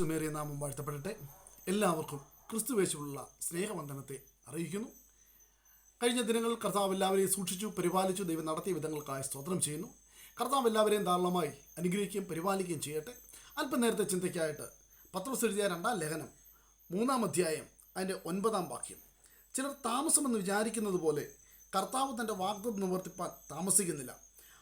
സുമേറിയ നാമം വാഴ്ത്തപ്പെടട്ടെ. എല്ലാവർക്കും ക്രിസ്തുവേശുള്ള സ്നേഹവന്ദനത്തെ അറിയിക്കുന്നു. കഴിഞ്ഞ ദിനങ്ങൾ കർത്താവ് എല്ലാവരെയും സൂക്ഷിച്ചു പരിപാലിച്ചു ദൈവം നടത്തിയ വിധങ്ങൾക്കായി സ്തോത്രം ചെയ്യുന്നു. കർത്താവ് എല്ലാവരെയും ധാരാളമായി അനുഗ്രഹിക്കുകയും പരിപാലിക്കുകയും ചെയ്യട്ടെ. അല്പനേരത്തെ ചിന്തയ്ക്കായിട്ട് പത്രോസ് എഴുതിയ രണ്ടാം ലേഖനം മൂന്നാം അധ്യായം അതിന്റെ ഒൻപതാം വാക്യം. ചിലർ താമസമെന്ന് വിചാരിക്കുന്നത് പോലെ കർത്താവ് തന്റെ വാഗ്ദത്തം നിവർത്തിപ്പാൻ താമസിക്കുന്നില്ല.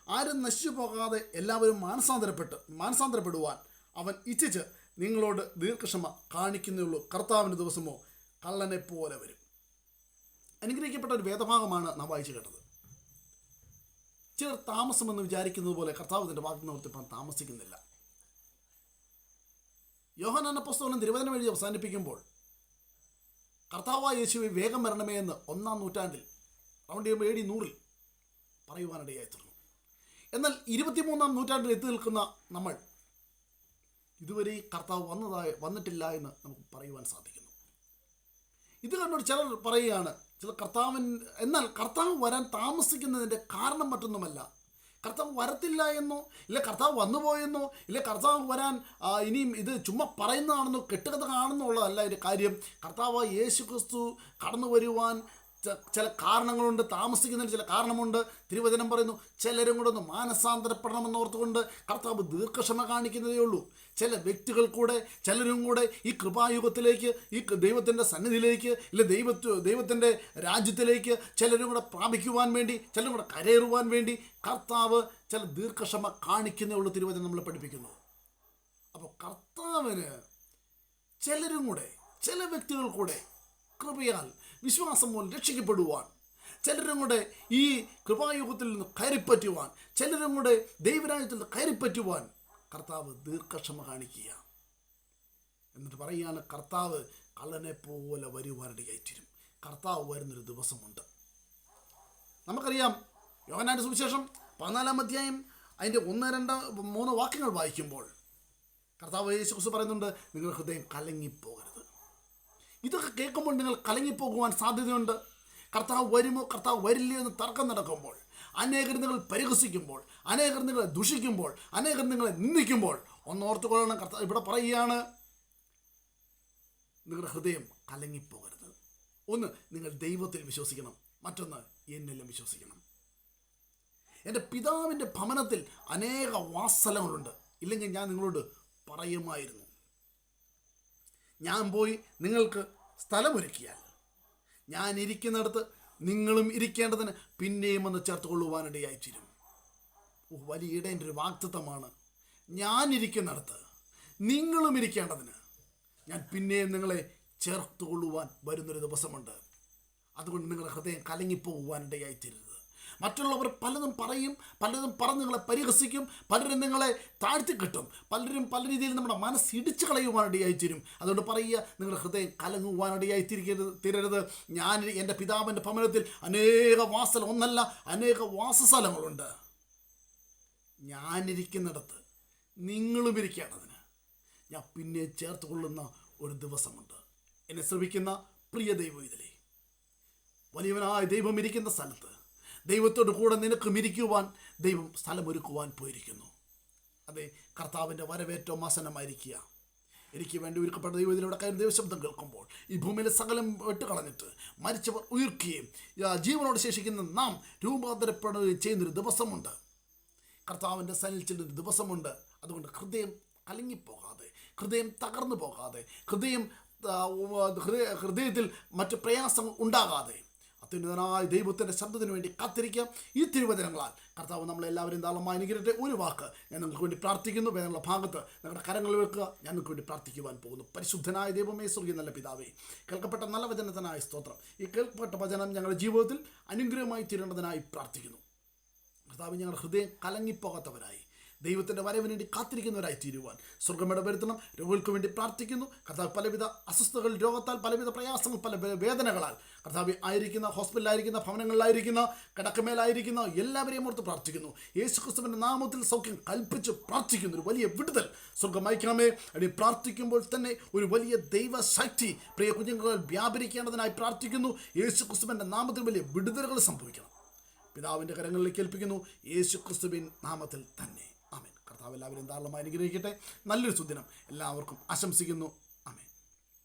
ആരും നശിച്ചു പോകാതെ എല്ലാവരും മാനസാന്തരപ്പെട്ട് മാനസാന്തരപ്പെടുവാൻ അവൻ ഇച്ഛിച്ച് നിങ്ങളോട് ദീർഘക്ഷമ കാണിക്കുന്നുള്ളൂ കർത്താവിന്റെ ദിവസമോ കള്ളനെ പോലെ വരും. അനുഗ്രഹിക്കപ്പെട്ട ഒരു വേദഭാഗമാണ് നാം വായിച്ചു കേട്ടത്. ചിലർ താമസമെന്ന് വിചാരിക്കുന്നത് പോലെ കർത്താവ് തന്റെ വാക്ക് നിവർത്തിപ്പാൻ താമസിക്കുന്നില്ല. യോഹനാന പുസ്തകം തിരുവചനം എഴുതി അവസാനിപ്പിക്കുമ്പോൾ കർത്താവായ യേശുവെ വേഗം വരണമേ എന്ന് ഒന്നാം നൂറ്റാണ്ടിൽ റൗണ്ട് ചെയ്യുമ്പോൾ എ ഡി നൂറിൽ പറയുവാനിടയായി തീർന്നു. എന്നാൽ ഇരുപത്തിമൂന്നാം നൂറ്റാണ്ടിൽ എത്തി നിൽക്കുന്ന നമ്മൾ ഇതുവരെ കർത്താവ് വന്നതായി വന്നിട്ടില്ല എന്ന് നമുക്ക് പറയുവാൻ സാധിക്കുന്നു. ഇത് കണ്ടൊരു ചിലർ പറയുകയാണ് ചില കർത്താവിൻ എന്നാൽ കർത്താവ് വരാൻ താമസിക്കുന്നതിന്റെ കാരണം മറ്റൊന്നുമല്ല. കർത്താവ് വരത്തില്ല എന്നോ ഇല്ല കർത്താവ് വന്നുപോയെന്നോ ഇല്ല കർത്താവ് വരാൻ ഇനിയും ഇത് ചുമ്മാ പറയുന്നതാണെന്നോ കെട്ടുകഥ കാണുന്നുള്ളതല്ല ഒരു കാര്യം. കർത്താവ് യേശു ക്രിസ്തു കടന്നു വരുവാൻ ചില കാരണങ്ങളുണ്ട് താമസിക്കുന്നതിന് ചില കാരണമുണ്ട്. തിരുവചനം പറയുന്നു ചിലരും കൂടെ ഒന്ന് മാനസാന്തരപ്പെടണമെന്ന് ഓർത്തുകൊണ്ട് കർത്താവ് ദീർഘക്ഷമ കാണിക്കുന്നതേ ഉള്ളൂ. ചില വ്യക്തികൾ കൂടെ ചിലരും കൂടെ ഈ കൃപായുഗത്തിലേക്ക് ഈ ദൈവത്തിന്റെ സന്നിധിയിലേക്ക് ഇല്ല ദൈവ ദൈവത്തിന്റെ രാജ്യത്തിലേക്ക് ചിലരും കൂടെ പ്രാപിക്കുവാൻ വേണ്ടി ചിലരും കൂടെ കരയേറുവാൻ വേണ്ടി കർത്താവ് ചില ദീർഘക്ഷമ കാണിക്കുന്നേ ഉള്ളൂ തിരുവചനം നമ്മളെ പഠിപ്പിക്കുന്നു. അപ്പോൾ കർത്താവിന് ചിലരും കൂടെ ചില വ്യക്തികൾ കൂടെ കൃപയാൽ വിശ്വാസം മൂലം രക്ഷിക്കപ്പെടുവാൻ. ചിലരും കൂടെ ഈ കൃപായുഗത്തിൽ നിന്ന് കയറിപ്പറ്റുവാൻ ചിലരും കൂടെ ദൈവരാജ്യത്തിൽ നിന്ന് കയറിപ്പറ്റുവാൻ കർത്താവ് ദീർഘക്ഷമ കാണിക്കുക എന്നിട്ട് പറയുകയാണ് കർത്താവ് കള്ളനെ പോലെ കയറ്റിരും കർത്താവ് വരുന്നൊരു ദിവസമുണ്ട്. നമുക്കറിയാം യോഹനാന്റെ സുവിശേഷം പതിനാലാം അധ്യായം അതിന്റെ ഒന്ന് രണ്ട് മൂന്ന് വാക്യങ്ങൾ വായിക്കുമ്പോൾ കർത്താവ് യേശു പറയുന്നുണ്ട് നിങ്ങളുടെ ഹൃദയം കലങ്ങിപ്പോകരുത്. ഇതൊക്കെ കേൾക്കുമ്പോൾ നിങ്ങൾ കലങ്ങിപ്പോകുവാൻ സാധ്യതയുണ്ട്. കർത്താവ് വരുമോ? കർത്താവ് വരില്ലേ എന്ന് തർക്കം നടക്കുമ്പോൾ അനേകർ നിങ്ങൾ പരിഹസിക്കുമ്പോൾ അനേകർ നിങ്ങളെ ദുഷിക്കുമ്പോൾ അനേകർ നിങ്ങളെ നിന്ദിക്കുമ്പോൾ ഒന്നോർത്തുകൊള്ളണം കർത്താവ് ഇവിടെ പറയുകയാണ് നിങ്ങളുടെ ഹൃദയം കലങ്ങിപ്പോകരുത്. ഒന്ന് നിങ്ങൾ ദൈവത്തിൽ വിശ്വസിക്കണം. മറ്റൊന്ന് എന്നെല്ലാം വിശ്വസിക്കണം. എന്റെ പിതാവിന്റെ ഭവനത്തിൽ അനേക വാസലങ്ങളുണ്ട്. ഇല്ലെങ്കിൽ ഞാൻ നിങ്ങളോട് പറയുമായിരുന്നു. ഞാൻ പോയി നിങ്ങൾക്ക് സ്ഥലമൊരുക്കിയാൽ. ഞാൻ ഇരിക്കുന്നിടത്ത് നിങ്ങളും ഇരിക്കേണ്ടതിന് പിന്നെയും ഒന്ന് ചേർത്ത് കൊള്ളുവാനിടയായി തീരും വലിയ ഇടേന്റെ ഒരു വാക്തത്വമാണ്. ഞാൻ ഇരിക്കുന്നിടത്ത് നിങ്ങളും ഇരിക്കേണ്ടതിന് ഞാൻ പിന്നെയും നിങ്ങളെ ചേർത്ത് കൊള്ളുവാൻ വരുന്നൊരു ദിവസമുണ്ട്. അതുകൊണ്ട് നിങ്ങളുടെ ഹൃദയം കലങ്ങിപ്പോകുവാനിടയായി തീരരുത് മറ്റുള്ളവർ പലതും പറയും പലതും പറഞ്ഞ് നിങ്ങളെ പരിഹസിക്കും പലരും നിങ്ങളെ താഴ്ത്തി കിട്ടും പലരും പല രീതിയിൽ നമ്മുടെ മനസ്സ് ഇടിച്ചു കളയുവാനിടയായി തീരും. അതുകൊണ്ട് പറയുക നിങ്ങളുടെ ഹൃദയം കലങ്ങുവാനിടയായി തിരിക്കരുത് തീരരുത്. ഞാൻ എന്റെ പിതാവിന്റെ ഭവനത്തിൽ അനേക വാസൽ ഒന്നല്ല അനേക വാസസ്ഥലങ്ങളുണ്ട്. ഞാനിരിക്കുന്നിടത്ത് നിങ്ങളും ഇരിക്കുകയാണ് അതിന്. ഞാൻ പിന്നെ ചേർത്ത് കൊള്ളുന്ന ഒരു ദിവസമുണ്ട്. എന്നെ ശ്രമിക്കുന്ന പ്രിയ ദൈവം ഇതിലേ. വലിയവനായ ദൈവം ഇരിക്കുന്ന സ്ഥലത്ത്. ദൈവത്തോട് കൂടെ നിനക്കും ഇരിക്കുവാൻ ദൈവം സ്ഥലമൊരുക്കുവാൻ പോയിരിക്കുന്നു. അതെ കർത്താവിന്റെ വരവേറ്റവും ആസനമായിരിക്കുക എനിക്ക് വേണ്ടി ഒരുക്കപ്പെട്ട ദൈവത്തിലൂടെ കാര്യം ദൈവശബ്ദം കേൾക്കുമ്പോൾ ഈ ഭൂമിയിലെ സകലം വെട്ടുകളഞ്ഞിട്ട് മരിച്ചവർ ഉയർക്കുകയും ജീവനോട് ശേഷിക്കുന്ന നാം രൂപാന്തരപ്പെടുകയും ചെയ്യുന്നൊരു ദിവസമുണ്ട്. കർത്താവിന്റെ ചെല്ലുന്ന ദിവസമുണ്ട്. അതുകൊണ്ട് ഹൃദയം കലങ്ങിപ്പോകാതെ ഹൃദയം തകർന്നു പോകാതെ ഹൃദയം ഹൃദയത്തിൽ മറ്റ് പ്രയാസം ഉണ്ടാകാതെ അത്യുന്നതനായ ദൈവത്തിന്റെ ശബ്ദത്തിന് വേണ്ടി കാത്തിരിക്കാം ഈ തിരുവചനങ്ങളാൽ. കർത്താവ് നമ്മളെല്ലാവരും ധാരാളമായി അനുഗ്രഹത്തെ ഒരു വാക്ക് ഞാൻ നിങ്ങൾക്ക് വേണ്ടി പ്രാർത്ഥിക്കുന്നു. വേദനയുള്ള ഭാഗത്ത് നിങ്ങളുടെ കരങ്ങൾ വെക്കുക. ഞാൻ നിങ്ങൾക്ക് വേണ്ടി പ്രാർത്ഥിക്കുവാൻ പോകുന്നു. പരിശുദ്ധനായ ദൈവമേ സ്വർഗീയ നല്ല പിതാവേ കേൾക്കപ്പെട്ട നല്ല വചനത്തിനായ സ്തോത്രം. ഈ കേൾക്കപ്പെട്ട വചനം ഞങ്ങളുടെ ജീവിതത്തിൽ അനുഗ്രഹമായി തീരേണ്ടതിനായി പ്രാർത്ഥിക്കുന്നു. കർത്താവ് ഞങ്ങളുടെ ഹൃദയം കലങ്ങിപ്പോകാത്തവരായി. ദൈവത്തിന്റെ വരവിന് വേണ്ടി കാത്തിരിക്കുന്നവരായി തീരുവാൻ. സ്വർഗമിടപെടുത്തണം രോഗികൾക്ക് വേണ്ടി പ്രാർത്ഥിക്കുന്നു. കർത്താവ് പലവിധ അസ്വസ്ഥകൾ രോഗത്താൽ പലവിധ പ്രയാസങ്ങൾ പല വേദനകളാൽ. കർത്താവ് ആയിരിക്കുന്ന ഹോസ്പിറ്റലായിരിക്കുന്ന ഭവനങ്ങളിലായിരിക്കുന്ന കിടക്കമേലായിരിക്കുന്ന എല്ലാവരെയും ഓർത്ത് പ്രാർത്ഥിക്കുന്നു. യേശു ക്രിസ്തുവിന്റെ നാമത്തിൽ സൗഖ്യം കൽപ്പിച്ച് പ്രാർത്ഥിക്കുന്നു. ഒരു വലിയ വിടുതൽ സ്വർഗം അയക്കണമേ. അടി പ്രാർത്ഥിക്കുമ്പോൾ തന്നെ ഒരു വലിയ ദൈവശക്തി പ്രിയ കുഞ്ഞുങ്ങൾ വ്യാപരിക്കേണ്ടതിനായി പ്രാർത്ഥിക്കുന്നു. യേശു ക്രിസ്തുവിന്റെ നാമത്തിൽ വലിയ വിടുതലുകൾ സംഭവിക്കണം. പിതാവിന്റെ കരങ്ങളിലേക്ക് ഏൽപ്പിക്കുന്നു. യേശു ക്രിസ്തുവിൻ നാമത്തിൽ തന്നെ. കർത്താവ് എല്ലാവരും ധാരാളമായി അനുഗ്രഹിക്കട്ടെ. നല്ലൊരു സുദിനം. എല്ലാവർക്കും ആശംസിക്കുന്നു.